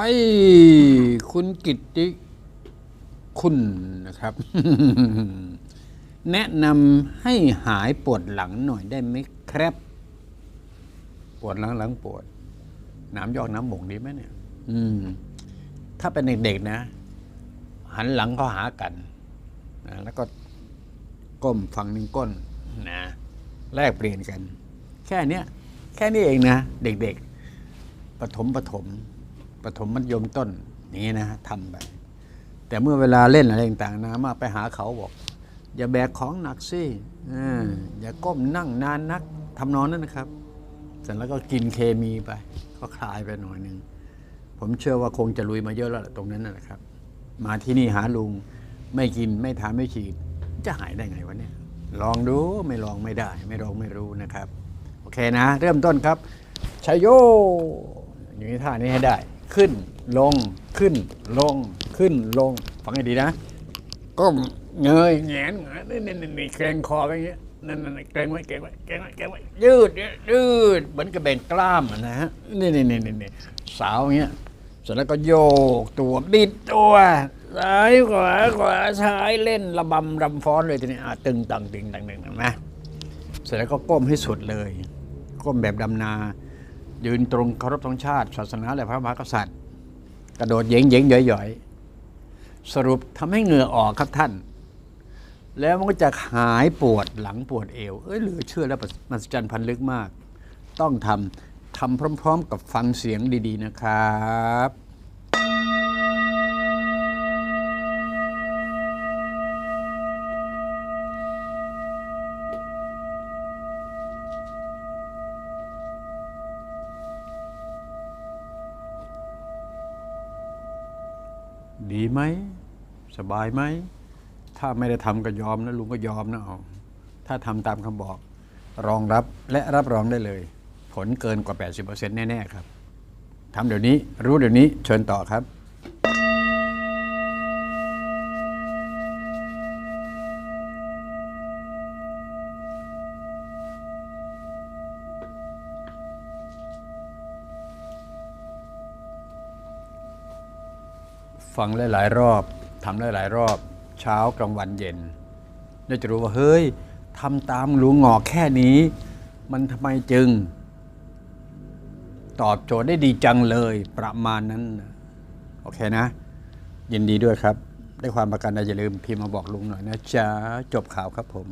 ไปคุณกิตติคุณนะครับ แนะนำให้หายปวดหลังหน่อยได้ไหมครับ ปวดหลังหลังปวด น้ำยอกน้ำบ่งดีไหมเนี่ย อืม ถ้าเป็นเด็กๆนะ หันหลังเข้าหากันนะแล้วก็ก้มฝั่งหนึ่งก้นนะแลกเปลี่ยนกัน แค่เนี้ย แค่นี้เองนะ เด็กๆปฐมปฐม ปฐมมัธยมต้นอย่างนี้นะทำไปแต่เมื่อเวลาเล่นอะไรต่างๆนะมาไปหาเขาบอก อย่าแบกของหนักสิอย่าก้มนั่งนานนักทำนองนั้นนะครับ เสร็จแล้วก็กินเคมีไป ก็คลายไปหน่อยหนึ่งผมเชื่อว่าคงจะลุยมาเยอะแล้วตรงนั้นนะนะครับ มาที่นี่หาลุงไม่กินไม่ทานไม่ฉีด จะหายได้ไงวะเนี่ย ลองดูไม่ลองไม่ได้ ไม่ลองไม่รู้นะครับ โอเคนะ เริ่มต้นครับชัยโย อย่างนี้ท่านี้ให้ได้ ขึ้นลงขึ้นลงขึ้นลงฟังให้ดีนะก้มเงยแงนเงยนี่นี่นี่นี่เกรงคอไปอย่างเงี้ยนั่นนั่นเกรงไว้เกรงไว้เกรงไว้เกรงไว้ยืดเนี่ยยืดเหมือนกับเบ่งกล้ามนะฮะนี่นี่นี่นี่นี่สาวเงี้ยเสร็จแล้วก็โยกตัวบิดตัวซ้ายขวาขวาซ้ายเล่นระบำรำฟ้อนเลยทีนี้อะตึงตังตึงตังตึงตังนะเสร็จแล้วก็ก้มให้สุดเลย ก้มแบบดำนา ยืนตรงเคารพธงชาติ ศาสนาและพระมหากษัตริย์ กระโดดเย่งเย่งย่อยย่อยๆ สรุปทำให้เหงื่อออกครับท่าน แล้วมันก็จะหายปวดหลังปวดเอว เอ้ยเหลือเชื่อแล้วมหัศจรรย์พันลึกมาก ต้องทำทำพร้อม ๆ กับฟังเสียงดี ๆ นะครับ ดีไหม สบายไหม ถ้าไม่ได้ทำก็ยอมนะลุงก็ยอมนะเอาถ้าทำตามคำบอก รองรับและรับรองได้เลย ผลเกินกว่า 80%แน่ ๆ ครับทำเดี๋ยวนี้รู้เดี๋ยวนี้เชิญต่อครับ ฟังหลาย ๆ รอบทำหลาย ๆ รอบ เช้ากลางวันเย็นแล้วจะรู้ว่าเฮ้ยทำตามหลุงหงอกแค่นี้ มันทำไมจึง ตอบโจทย์ได้ดีจังเลยประมาณนั้น โอเคนะ ยินดีด้วยครับ ได้ความประกันอย่าลืมพิมพ์มาบอกลุงหน่อยนะจ๊ะจบข่าวครับผม